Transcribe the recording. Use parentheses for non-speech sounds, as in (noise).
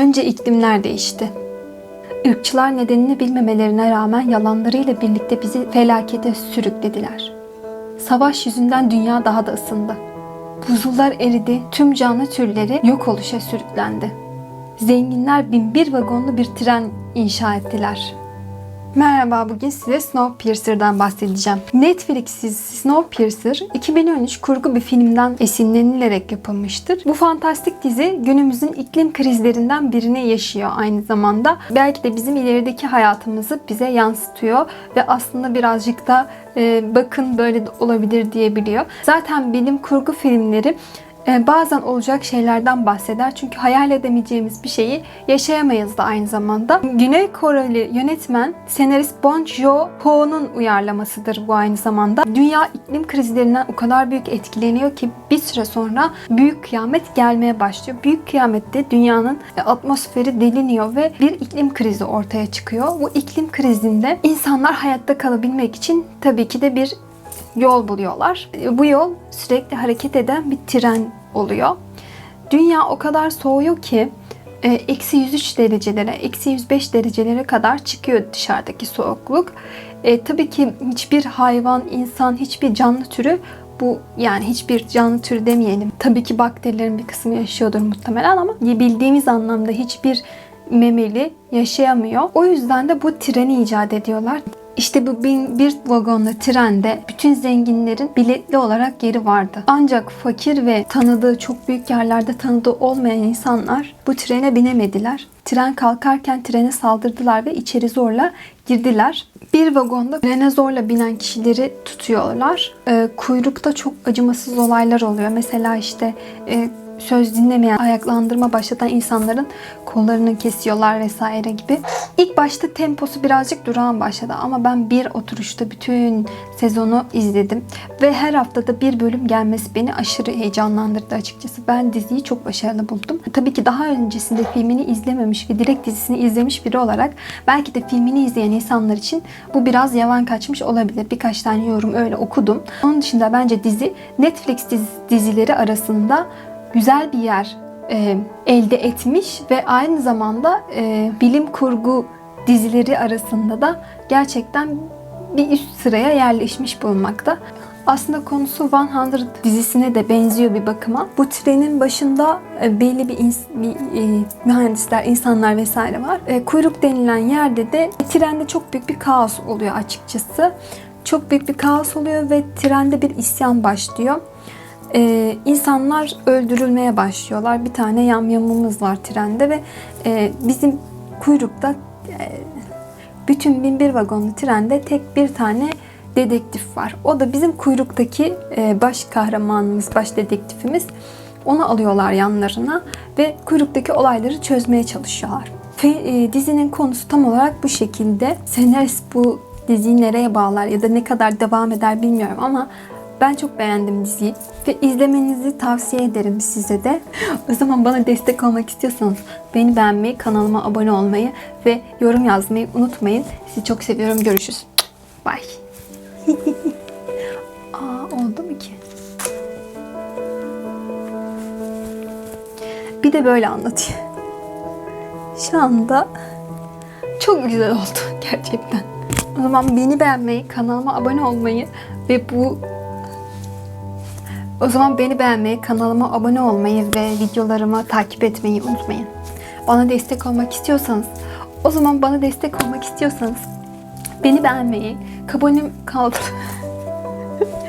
Önce iklimler değişti. Irkçılar nedenini bilmemelerine rağmen yalanlarıyla birlikte bizi felakete sürüklediler. Savaş yüzünden dünya daha da ısındı. Buzullar eridi, tüm canlı türleri yok oluşa sürüklendi. Zenginler binbir vagonlu bir tren inşa ettiler. Merhaba, bugün size Snowpiercer'dan bahsedeceğim. Netflix'siz Snowpiercer 2013 kurgu bir filmden esinlenilerek yapılmıştır. Bu fantastik dizi günümüzün iklim krizlerinden birini yaşıyor aynı zamanda. Belki de bizim ilerideki hayatımızı bize yansıtıyor ve aslında birazcık da e, bakın böyle de olabilir diyebiliyor. Zaten bilim kurgu filmleri bazen olacak şeylerden bahseder. Çünkü hayal edemeyeceğimiz bir şeyi yaşayamayız da aynı zamanda. Güney Koreli yönetmen senarist Bong Joon-ho'nun uyarlamasıdır bu aynı zamanda. Dünya iklim krizlerinden o kadar büyük etkileniyor ki bir süre sonra büyük kıyamet gelmeye başlıyor. Büyük kıyamette dünyanın e, atmosferi deliniyor ve bir iklim krizi ortaya çıkıyor. Bu iklim krizinde insanlar hayatta kalabilmek için tabii ki de bir yol buluyorlar. Bu yol sürekli hareket eden bir tren oluyor. Dünya o kadar soğuyor ki e, eksi 103 derecelere, eksi 105 derecelere kadar çıkıyor dışarıdaki soğukluk. E, tabii ki hiçbir hayvan, insan, hiçbir canlı türü bu yani hiçbir canlı türü demeyelim. Tabii ki bakterilerin bir kısmı yaşıyordur muhtemelen ama bildiğimiz anlamda hiçbir memeli yaşayamıyor. O yüzden de bu treni icat ediyorlar. İşte bu bin bir vagonlu trende bütün zenginlerin biletli olarak yeri vardı. Ancak fakir ve tanıdığı çok büyük yerlerde tanıdığı olmayan insanlar bu trene binemediler. Tren kalkarken trene saldırdılar ve içeri zorla girdiler. Bir vagonda trene zorla binen kişileri tutuyorlar. Ee, kuyrukta çok acımasız olaylar oluyor. Mesela işte e, söz dinlemeyen, ayaklandırma başlatan insanların kollarını kesiyorlar vesaire gibi. İlk başta temposu birazcık durağan başladı ama ben bir oturuşta bütün sezonu izledim ve her haftada bir bölüm gelmesi beni aşırı heyecanlandırdı açıkçası. Ben diziyi çok başarılı buldum. Tabii ki daha öncesinde filmini izlememiş ve direkt dizisini izlemiş biri olarak belki de filmini izleyen insanlar için bu biraz yavan kaçmış olabilir. Birkaç tane yorum öyle okudum. Onun dışında bence dizi Netflix dizileri arasında güzel bir yer e, elde etmiş ve aynı zamanda e, bilim kurgu dizileri arasında da gerçekten bir üst sıraya yerleşmiş bulunmakta. Aslında konusu 100 dizisine de benziyor bir bakıma. Bu trenin başında e, belli bir, ins- bir e, mühendisler, insanlar vesaire var. E, kuyruk denilen yerde de trende çok büyük bir kaos oluyor açıkçası. Çok büyük bir kaos oluyor ve trende bir isyan başlıyor e, insanlar öldürülmeye başlıyorlar. Bir tane yamyamımız var trende ve e, bizim kuyrukta e, bütün binbir vagonlu trende tek bir tane dedektif var. O da bizim kuyruktaki e, baş kahramanımız, baş dedektifimiz. Onu alıyorlar yanlarına ve kuyruktaki olayları çözmeye çalışıyorlar. Ve e, dizinin konusu tam olarak bu şekilde. Senarist bu diziyi nereye bağlar ya da ne kadar devam eder bilmiyorum ama ben çok beğendim diziyi ve izlemenizi tavsiye ederim size de. (laughs) O zaman bana destek olmak istiyorsanız beni beğenmeyi, kanalıma abone olmayı ve yorum yazmayı unutmayın. Sizi çok seviyorum. Görüşürüz. Bye. (laughs) Aa, oldu mu ki? Bir de böyle anlatayım. Şu anda çok güzel oldu (laughs) gerçekten. O zaman beni beğenmeyi, kanalıma abone olmayı ve bu o zaman beni beğenmeyi, kanalıma abone olmayı ve videolarımı takip etmeyi unutmayın. Bana destek olmak istiyorsanız, o zaman bana destek olmak istiyorsanız beni beğenmeyi, kabonim kaldı.